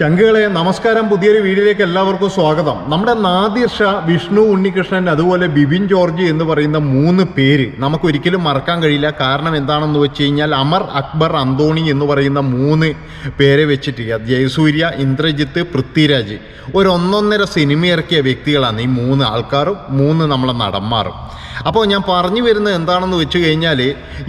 ചങ്കുകളെ നമസ്കാരം പുതിയൊരു വീഡിയോയിലേക്ക് എല്ലാവർക്കും സ്വാഗതം. നമ്മുടെ നാദിർ ഷാ വിഷ്ണു ഉണ്ണികൃഷ്ണൻ അതുപോലെ ബിബിൻ ജോർജ് എന്ന് പറയുന്ന മൂന്ന് പേര് നമുക്ക് ഒരിക്കലും മറക്കാൻ കഴിയില്ല. കാരണം എന്താണെന്ന് വെച്ച് കഴിഞ്ഞാൽ അമർ അക്ബർ അന്തോണി എന്ന് പറയുന്ന മൂന്ന് പേരെ വെച്ചിട്ട് ജയസൂര്യ ഇന്ദ്രജിത്ത് പൃഥ്വിരാജ് ഒരു ഒന്നൊന്നര സിനിമ ഇറക്കിയ വ്യക്തികളാണ് ഈ മൂന്ന് ആൾക്കാരും മൂന്ന് നമ്മളെ നടന്മാരും. അപ്പോൾ ഞാൻ പറഞ്ഞു വരുന്നത് എന്താണെന്ന് വെച്ച് കഴിഞ്ഞാൽ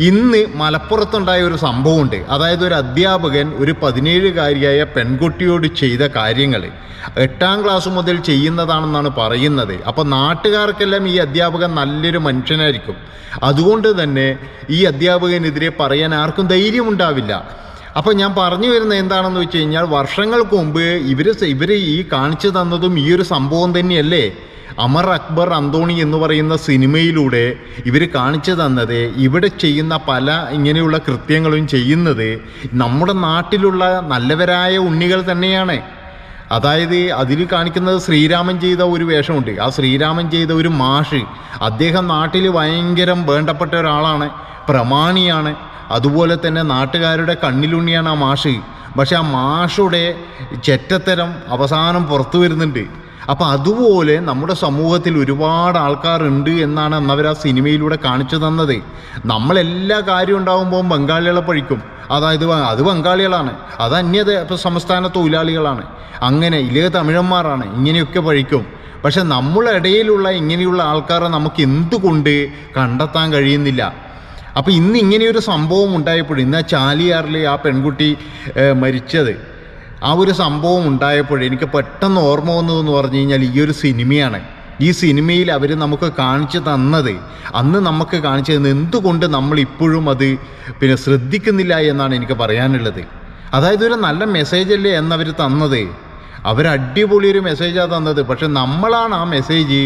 ഇന്ന് മലപ്പുറത്തുണ്ടായ ഒരു സംഭവമുണ്ട്. അതായത് ഒരു അധ്യാപകൻ ഒരു പതിനേഴുകാരിയായ പെൺകുട്ടിയോട് ചെയ്ത കാര്യങ്ങൾ എട്ടാം ക്ലാസ് മുതൽ ചെയ്യുന്നതാണെന്നാണ് പറയുന്നത്. അപ്പോൾ നാട്ടുകാർക്കെല്ലാം ഈ അധ്യാപകൻ നല്ലൊരു മനുഷ്യനായിരിക്കും. അതുകൊണ്ട് തന്നെ ഈ അധ്യാപകനെതിരെ പറയാൻ ആർക്കും ധൈര്യമുണ്ടാവില്ല അപ്പോൾ ഞാൻ പറഞ്ഞു വരുന്നത് എന്താണെന്ന് വെച്ച് കഴിഞ്ഞാൽ വർഷങ്ങൾക്ക് മുമ്പ് ഇവർ ഇവർ ഈ കാണിച്ചു തന്നതും ഈ ഒരു സംഭവം തന്നെയല്ലേ? അമർ അക്ബർ അന്തോണി എന്ന് പറയുന്ന സിനിമയിലൂടെ ഇവർ കാണിച്ചു തന്നത് ഇവിടെ ചെയ്യുന്ന പല ഇങ്ങനെയുള്ള കൃത്യങ്ങളും ചെയ്യുന്നത് നമ്മുടെ നാട്ടിലുള്ള നല്ലവരായ ഉണ്ണികൾ തന്നെയാണ്. അതായത് അതിൽ കാണിക്കുന്നത് ശ്രീരാമൻ ചെയ്ത ഒരു വേഷമുണ്ട്. ആ ശ്രീരാമൻ ചെയ്ത ഒരു മാഷ് അദ്ദേഹം നാട്ടിൽ ഭയങ്കര വേണ്ടപ്പെട്ട ഒരാളാണ് പ്രമാണിയാണ്. അതുപോലെ തന്നെ നാട്ടുകാരുടെ കണ്ണിലുണ്ണിയാണ് ആ മാഷ്. പക്ഷെ ആ മാഷുടെ ചെറ്റത്തരം അവസാനം പുറത്തു വരുന്നുണ്ട്. അപ്പം അതുപോലെ നമ്മുടെ സമൂഹത്തിൽ ഒരുപാട് ആൾക്കാരുണ്ട് എന്നാണ് അവർ ആ സിനിമയിലൂടെ കാണിച്ചു തന്നത്. നമ്മളെല്ലാ കാര്യം ഉണ്ടാകുമ്പോൾ ബംഗാളികളെ പഴിക്കും. അതായത് അത് ബംഗാളികളാണ്. അത് അന്യത സംസ്ഥാന തൊഴിലാളികളാണ്. അങ്ങനെ ഇല്ലേ തമിഴന്മാരാണ് ഇങ്ങനെയൊക്കെ പഴിക്കും. പക്ഷെ നമ്മുടെ ഇടയിലുള്ള ഇങ്ങനെയുള്ള ആൾക്കാരെ നമുക്ക് എന്തുകൊണ്ട് കണ്ടെത്താൻ കഴിയുന്നില്ല? അപ്പോൾ ഇന്ന് ഇങ്ങനെയൊരു സംഭവം ഉണ്ടായപ്പോൾ ഇന്ന് ചാലിയാറിൽ ആ പെൺകുട്ടി മരിച്ചത്. ആ ഒരു സംഭവം ഉണ്ടായപ്പോൾ എനിക്ക് പെട്ടെന്ന് ഓർമ്മ വന്നതെന്ന് പറഞ്ഞു കഴിഞ്ഞാൽ ഈ ഒരു സിനിമയാണ്. ഈ സിനിമയിൽ അവർ നമുക്ക് കാണിച്ചു തന്നത് അന്ന് നമുക്ക് കാണിച്ചു തന്നത് എന്തുകൊണ്ട് നമ്മൾ ഇപ്പോഴും അത് പിന്നെ ശ്രദ്ധിക്കുന്നില്ല എന്നാണ് എനിക്ക് പറയാനുള്ളത്. അതായത് ഒരു നല്ല മെസ്സേജ് അല്ലേ എന്നവർ തന്നത്. അവർ അടിപൊളി ഒരു മെസ്സേജാണ് തന്നത്. പക്ഷെ നമ്മളാണ് ആ മെസ്സേജ്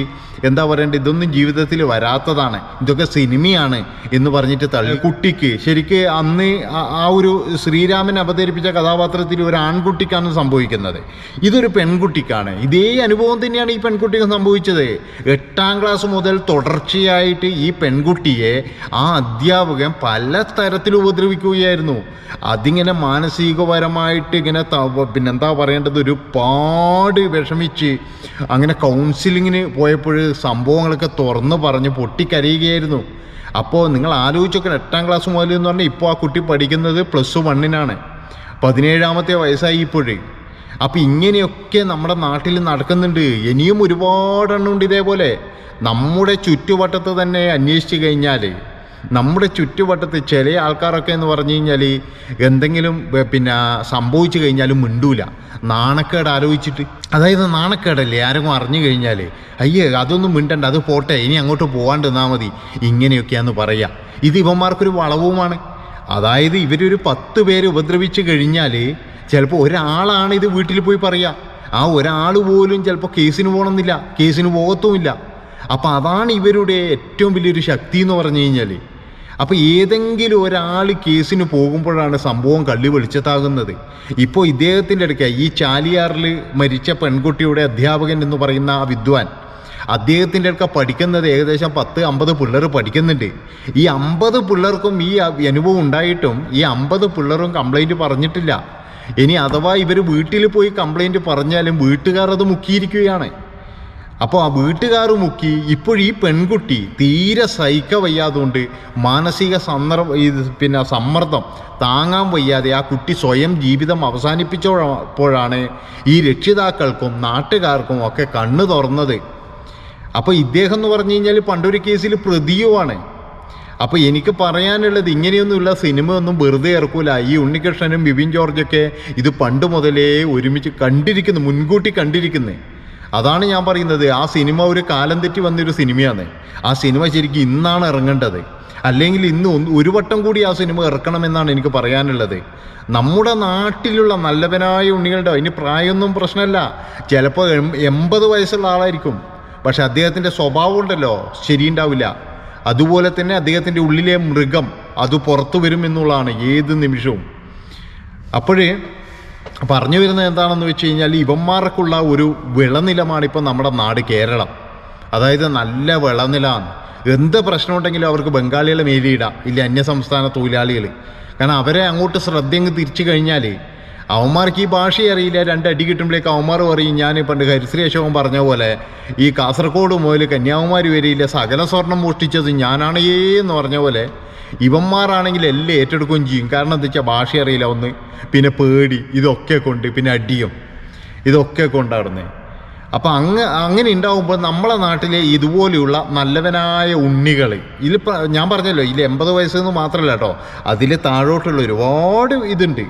എന്താ പറയണ്ടത്? ഇതൊന്നും ജീവിതത്തിൽ വരാത്തതാണ്. ഇതൊക്കെ സിനിമയാണ് എന്ന് പറഞ്ഞിട്ട് തള്ളി. കുട്ടിക്ക് ശരിക്ക് അന്ന് ആ- ഒരു ശ്രീരാമൻ അവതരിപ്പിച്ച കഥാപാത്രത്തിൽ ഒരു ആൺകുട്ടിക്കാണ് സംഭവിക്കുന്നത്. ഇതൊരു പെൺകുട്ടിക്കാണ്. ഇതേ അനുഭവം തന്നെയാണ് ഈ പെൺകുട്ടിക്ക് സംഭവിച്ചത്. എട്ടാം ക്ലാസ് മുതൽ തുടർച്ചയായിട്ട് ഈ പെൺകുട്ടിയെ ആ അധ്യാപകൻ പല തരത്തിൽ ഉപദ്രവിക്കുകയായിരുന്നു. അതിങ്ങനെ മാനസികപരമായിട്ട് ഇങ്ങനെ പിന്നെന്താ പറയേണ്ടത്? ഒരുപാട് വിഷമിച്ച് അങ്ങനെ കൗൺസിലിങ്ങിന് പോയപ്പോൾ സംഭവങ്ങളൊക്കെ തുറന്ന് പറഞ്ഞ് പൊട്ടിക്കരയുകയായിരുന്നു. അപ്പോൾ നിങ്ങൾ ആലോചിച്ചൊക്കെ എട്ടാം ക്ലാസ് മുതൽ എന്ന് പറഞ്ഞാൽ ഇപ്പോൾ ആ കുട്ടി പഠിക്കുന്നത് പ്ലസ് വണ്ണിനാണ് പതിനേഴാമത്തെ വയസ്സായി ഇപ്പോഴേ അപ്പം ഇങ്ങനെയൊക്കെ നമ്മുടെ നാട്ടിൽ നടക്കുന്നുണ്ട്. ഇനിയും ഒരുപാടെണ്ണമുണ്ട് ഇതേപോലെ. നമ്മുടെ ചുറ്റുവട്ടത്ത് തന്നെ അന്വേഷിച്ച് കഴിഞ്ഞാൽ നമ്മുടെ ചുറ്റുവട്ടത്ത് ചില ആൾക്കാരൊക്കെ എന്ന് പറഞ്ഞു കഴിഞ്ഞാൽ എന്തെങ്കിലും പിന്നെ സംഭവിച്ചു കഴിഞ്ഞാലും മിണ്ടൂല. നാണക്കേട് ആലോചിച്ചിട്ട്. അതായത് നാണക്കേടല്ലേ? ആരെങ്കിലും അറിഞ്ഞു കഴിഞ്ഞാൽ അയ്യേ അതൊന്നും മിണ്ടണ്ട അത് പോട്ടെ ഇനി അങ്ങോട്ട് പോകാണ്ട് നിന്നാൽ മതി. ഇങ്ങനെയൊക്കെയാന്ന് പറയാം. ഇത് ഇവന്മാർക്കൊരു വളവുമാണ്. അതായത് ഇവരൊരു പത്ത് പേര് ഉപദ്രവിച്ചു കഴിഞ്ഞാൽ ചിലപ്പോൾ ഒരാളാണ് ഇത് വീട്ടിൽ പോയി പറയുക ആ ഒരാൾ പോലും ചിലപ്പോൾ കേസിന് പോകണമെന്നില്ല കേസിന് പോകത്തുമില്ല. അപ്പം അതാണ് ഇവരുടെ ഏറ്റവും വലിയൊരു ശക്തി എന്ന് പറഞ്ഞു കഴിഞ്ഞാൽ അപ്പോൾ ഏതെങ്കിലും ഒരാൾ കേസിന് പോകുമ്പോഴാണ് സംഭവം കള്ളി വെളിച്ചത്താകുന്നത്. ഇപ്പോൾ ഇദ്ദേഹത്തിന്റെ അടുക്ക ഈ ചാലിയാറിൽ മരിച്ച പെൺകുട്ടിയുടെ അധ്യാപകൻ എന്ന് പറയുന്ന ആ വിദ്വാൻ അദ്ദേഹത്തിന്റെ അടുക്ക പഠിക്കുന്നത് ഏകദേശം പത്ത് അമ്പത് പിള്ളേർ പഠിക്കുന്നുണ്ട്. ഈ അമ്പത് പിള്ളേർക്കും ഈ അനുഭവം ഉണ്ടായിട്ടും ഈ അമ്പത് പിള്ളേരും കംപ്ലൈന്റ് പറഞ്ഞിട്ടില്ല. ഇനി അഥവാ ഇവർ വീട്ടിൽ പോയി കംപ്ലൈന്റ് പറഞ്ഞാലും വീട്ടുകാർ അത് മുക്കിയിരിക്കുകയാണ്. അപ്പോൾ ആ വീട്ടുകാർ മുക്കി ഇപ്പോൾ ഈ പെൺകുട്ടി തീരെ സഹിക്ക വയ്യാതുകൊണ്ട് മാനസിക സന്ദർ പിന്നെ സമ്മർദ്ദം താങ്ങാൻ വയ്യാതെ ആ കുട്ടി സ്വയം ജീവിതം അവസാനിപ്പിച്ചപ്പോഴാണ് ഈ രക്ഷിതാക്കൾക്കും നാട്ടുകാർക്കും ഒക്കെ കണ്ണു തുറന്നത്. അപ്പോൾ ഇദ്ദേഹം എന്ന് പറഞ്ഞു കഴിഞ്ഞാൽ പണ്ടൊരു കേസിൽ പ്രതിയുമാണ്. അപ്പോൾ എനിക്ക് പറയാനുള്ളത് ഇങ്ങനെയൊന്നുമില്ല സിനിമയൊന്നും വെറുതെ ഇറക്കൂല. ഈ ഉണ്ണികൃഷ്ണനും ബിബിൻ ജോർജൊക്കെ ഇത് പണ്ട് മുതലേ ഒരുമിച്ച് കണ്ടിരിക്കുന്നു മുൻകൂട്ടി കണ്ടിരിക്കുന്നത് അതാണ് ഞാൻ പറയുന്നത്. ആ സിനിമ ഒരു കാലം തെറ്റി വന്നൊരു സിനിമയാണ്. ആ സിനിമ ശരിക്കും ഇന്നാണ് ഇറങ്ങേണ്ടത്. അല്ലെങ്കിൽ ഇന്ന് ഒരു വട്ടം കൂടി ആ സിനിമ ഇറക്കണമെന്നാണ് എനിക്ക് പറയാനുള്ളത്. നമ്മുടെ നാട്ടിലുള്ള നല്ലവനായ ഉണ്ണികളുടെ അതിന് പ്രായമൊന്നും പ്രശ്നമല്ല. ചിലപ്പോൾ എൺപത് വയസ്സുള്ള ആളായിരിക്കും. പക്ഷെ അദ്ദേഹത്തിന്റെ സ്വഭാവം ഉണ്ടല്ലോ ശരിയുണ്ടാവില്ല. അതുപോലെ തന്നെ അദ്ദേഹത്തിന്റെ ഉള്ളിലെ മൃഗം അത് പുറത്തു വരുമെന്നുള്ളതാണ് ഏത് നിമിഷവും. അപ്പോഴേ പറഞ്ഞു വരുന്നത് എന്താണെന്ന് വെച്ച് കഴിഞ്ഞാൽ ഇവന്മാർക്കുള്ള ഒരു വിളനിലമാണ് ഇപ്പം നമ്മുടെ നാട് കേരളം. അതായത് നല്ല വിളനിലമാണ് എന്ത് പ്രശ്നമുണ്ടെങ്കിലും അവർക്ക് ബംഗാളികളെ മേലിയിടാം ഇല്ല അന്യസംസ്ഥാന തൊഴിലാളികൾ കാരണം അവരെ അങ്ങോട്ട് ശ്രദ്ധയങ്ങ് തിരിച്ചു കഴിഞ്ഞാൽ അവന്മാർക്ക് ഈ ഭാഷ അറിയില്ല രണ്ടടി കിട്ടുമ്പോഴേക്ക് അവന്മാർ പറയും ഞാൻ പണ്ട് ഹരിശ്രീ പറഞ്ഞ പോലെ ഈ കാസർഗോഡ് മുതൽ കന്യാകുമാരി വരെയില്ല സകല സ്വർണം മോഷ്ടിച്ചത് ഞാനാണേ എന്ന് പറഞ്ഞ പോലെ ഇവന്മാരാണെങ്കിൽ എല്ലാം ഏറ്റെടുക്കുകയും ചെയ്യും. കാരണം എന്താ വെച്ചാൽ ഭാഷ അറിയില്ല ഒന്ന്. പിന്നെ പേടി. ഇതൊക്കെ കൊണ്ട് പിന്നെ അടിയും. ഇതൊക്കെ കൊണ്ടാടുന്നത് അപ്പോൾ അങ്ങ് അങ്ങനെ ഉണ്ടാകുമ്പോൾ നമ്മളെ നാട്ടിലെ ഇതുപോലെയുള്ള നല്ലവനായ ഉണ്ണികൾ ഇതിലിപ്പോൾ ഞാൻ പറഞ്ഞല്ലോ ഇതിൽ എൺപത് വയസ്സെന്ന് മാത്രമല്ല കേട്ടോ. അതിൽ താഴോട്ടുള്ള ഒരുപാട് ഇതുണ്ട്.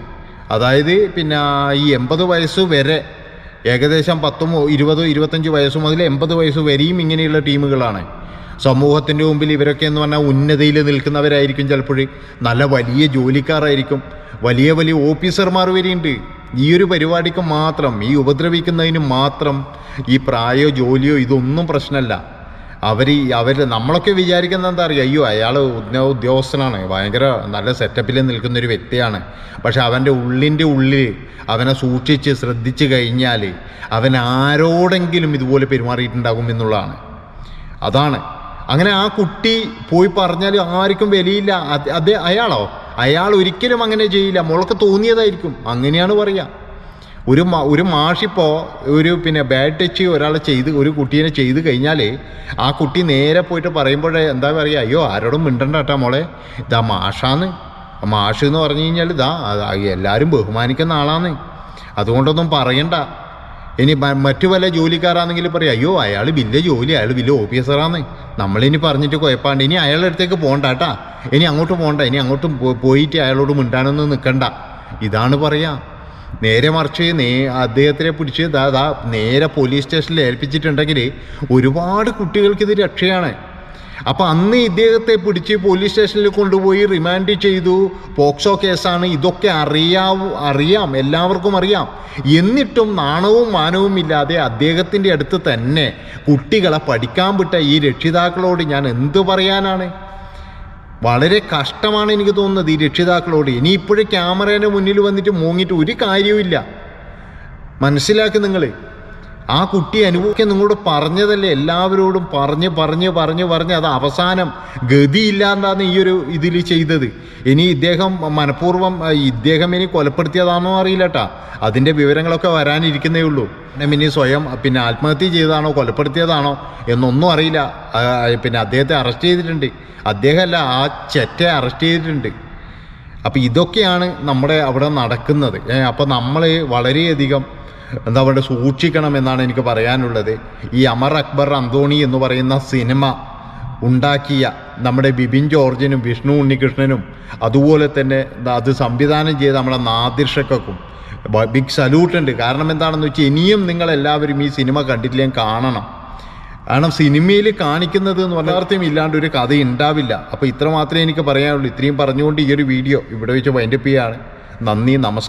അതായത് പിന്നെ ഈ എൺപത് വയസ്സ് വരെ ഏകദേശം പത്തും ഇരുപതോ ഇരുപത്തഞ്ച് വയസ്സും അതിൽ എൺപത് വയസ്സ് വരെയും ഇങ്ങനെയുള്ള ടീമുകളാണ്. സമൂഹത്തിന്റെ മുമ്പിൽ ഇവരൊക്കെ എന്ന് പറഞ്ഞാൽ ഉന്നതിയിൽ നിൽക്കുന്നവരായിരിക്കും ചിലപ്പോഴും. നല്ല വലിയ ജോലിക്കാരായിരിക്കും. വലിയ വലിയ ഓഫീസർമാർ വരെയുണ്ട്. ഈ ഒരു പരിപാടിക്ക് മാത്രം ഈ ഉപദ്രവിക്കുന്നതിന് മാത്രം ഈ പ്രായോ ജോലിയോ ഇതൊന്നും പ്രശ്നമല്ല. അവർ അവർ നമ്മളൊക്കെ വിചാരിക്കുന്നത് എന്താ അറിയുക അയ്യോ അയാൾ ഉദ്യോഗസ്ഥനാണ്. ഭയങ്കര നല്ല സെറ്റപ്പിൽ നിൽക്കുന്ന ഒരു വ്യക്തിയാണ്. പക്ഷെ അവന്റെ ഉള്ളിന്റെ ഉള്ളിൽ അവനെ സൂക്ഷിച്ച് ശ്രദ്ധിച്ച് കഴിഞ്ഞാൽ അവൻ ആരോടെങ്കിലും ഇതുപോലെ പെരുമാറിയിട്ടുണ്ടാകും എന്നുള്ളതാണ്. അതാണ്. അങ്ങനെ ആ കുട്ടി പോയി പറഞ്ഞാൽ ആർക്കും വിലയില്ല. അത് അയാളോ? അയാൾ ഒരിക്കലും അങ്ങനെ ചെയ്യില്ല. മോൾക്ക് തോന്നിയതായിരിക്കും. അങ്ങനെയാണ് പറയുക ഒരു മാ ഒരു മാഷിപ്പോൾ ഒരു പിന്നെ ബാഡ് ടച്ച് ഒരാളെ ചെയ്ത് ഒരു കുട്ടീനെ ചെയ്ത് കഴിഞ്ഞാൽ ആ കുട്ടി നേരെ പോയിട്ട് പറയുമ്പോഴേ എന്താ പറയുക അയ്യോ ആരോടും മിണ്ടണ്ട കേട്ടാ മോളെ. ഇതാ മാഷാന്ന്. മാഷ് എന്ന് പറഞ്ഞു കഴിഞ്ഞാൽ ഇതാ എല്ലാവരും ബഹുമാനിക്കുന്ന ആളാന്ന്. അതുകൊണ്ടൊന്നും പറയണ്ട. ഇനി മറ്റു പല ജോലിക്കാരാണെങ്കിൽ പറയും അയ്യോ അയാൾ വലിയ ജോലി അയാൾ വലിയ ഓഫീസറാന്ന് നമ്മളിനി പറഞ്ഞിട്ട് കുഴപ്പമുണ്ട് ഇനി അയാളുടെ അടുത്തേക്ക് പോകണ്ട കേട്ടാ. ഇനി അങ്ങോട്ട് പോകണ്ട. ഇനി അങ്ങോട്ട് പോയിട്ട് അയാളോട് മിണ്ടാനൊന്നും നിൽക്കണ്ട. ഇതാണ് പറയാ. നേരെ മറിച്ച് നേ അദ്ദേഹത്തിനെ പിടിച്ച് ദാ നേരെ പോലീസ് സ്റ്റേഷനിൽ ഏൽപ്പിച്ചിട്ടുണ്ടെങ്കിൽ ഒരുപാട് കുട്ടികൾക്കിത് രക്ഷയാണ്. അപ്പം അന്ന് ഇദ്ദേഹത്തെ പിടിച്ച് പോലീസ് സ്റ്റേഷനിൽ കൊണ്ടുപോയി റിമാൻഡ് ചെയ്തു. പോക്സോ കേസാണ്. ഇതൊക്കെ അറിയാവൂ അറിയാം. എല്ലാവർക്കും അറിയാം. എന്നിട്ടും നാണവും മാനവും ഇല്ലാതെ അദ്ദേഹത്തിന്റെ അടുത്ത് തന്നെ കുട്ടികളെ പഠിക്കാൻ വിട്ട ഈ രക്ഷിതാക്കളോട് ഞാൻ എന്ത് പറയാനാണ്? വളരെ കഷ്ടമാണ് എനിക്ക് തോന്നുന്നത് ഈ രക്ഷിതാക്കളോട്. ഇനി ഇപ്പോഴും ക്യാമറേന്റെ മുന്നിൽ വന്നിട്ട് മൂങ്ങിയിട്ട് ഒരു കാര്യവുമില്ല. മനസ്സിലാക്കി നിങ്ങൾ ആ കുട്ടി അനുഭവിക്കാൻ നിങ്ങളോട് പറഞ്ഞതല്ലേ? എല്ലാവരോടും പറഞ്ഞ് പറഞ്ഞ് പറഞ്ഞ് പറഞ്ഞ് അത് അവസാനം ഗതിയില്ലാണ്ടാണ് ഈ ഒരു ഇതിൽ ചെയ്തത്. ഇനി ഇദ്ദേഹം മനഃപൂർവം ഇദ്ദേഹം ഇനി കൊലപ്പെടുത്തിയതാണോ അറിയില്ല കേട്ടാ അതിന്റെ വിവരങ്ങളൊക്കെ വരാനിരിക്കുന്നേ ഉള്ളൂ. പിന്നെ സ്വയം പിന്നെ ആത്മഹത്യ ചെയ്തതാണോ കൊലപ്പെടുത്തിയതാണോ എന്നൊന്നും അറിയില്ല. പിന്നെ അദ്ദേഹത്തെ അറസ്റ്റ് ചെയ്തിട്ടുണ്ട്. അദ്ദേഹമല്ല ആ ചെറ്റെ അറസ്റ്റ് ചെയ്തിട്ടുണ്ട്. അപ്പോൾ ഇതൊക്കെയാണ് നമ്മുടെ അവിടെ നടക്കുന്നത്. അപ്പോൾ നമ്മൾ വളരെയധികം എന്താ പറയുക സൂക്ഷിക്കണം എന്നാണ് എനിക്ക് പറയാനുള്ളത്. ഈ അമർ അക്ബർ അന്തോണി എന്ന് പറയുന്ന സിനിമ ഉണ്ടാക്കിയ നമ്മുടെ ബിബിൻ ജോർജിനും വിഷ്ണു ഉണ്ണികൃഷ്ണനും അതുപോലെ തന്നെ അത് സംവിധാനം ചെയ്ത നമ്മുടെ നാദിർഷക്കും ബിഗ് സല്യൂട്ട് ഉണ്ട്. കാരണം എന്താണെന്ന് വെച്ചാൽ ഇനിയും നിങ്ങളെല്ലാവരും ഈ സിനിമ കണ്ടിട്ടില്ലെങ്കിൽ കാണണം. കാരണം സിനിമയിൽ കാണിക്കുന്നത് എന്ന് പറഞ്ഞാൽ അർത്ഥം ഇല്ലാണ്ട് ഒരു കഥ ഉണ്ടാവില്ല അപ്പോൾ ഇത്ര മാത്രമേ എനിക്ക് പറയാനുള്ളൂ. ഇത്രയും പറഞ്ഞുകൊണ്ട് ഈ ഒരു വീഡിയോ ഇവിടെ വെച്ച് വൈൻഡപ്പ് ചെയ്യാണ്. നന്ദി നമസ്കാരം.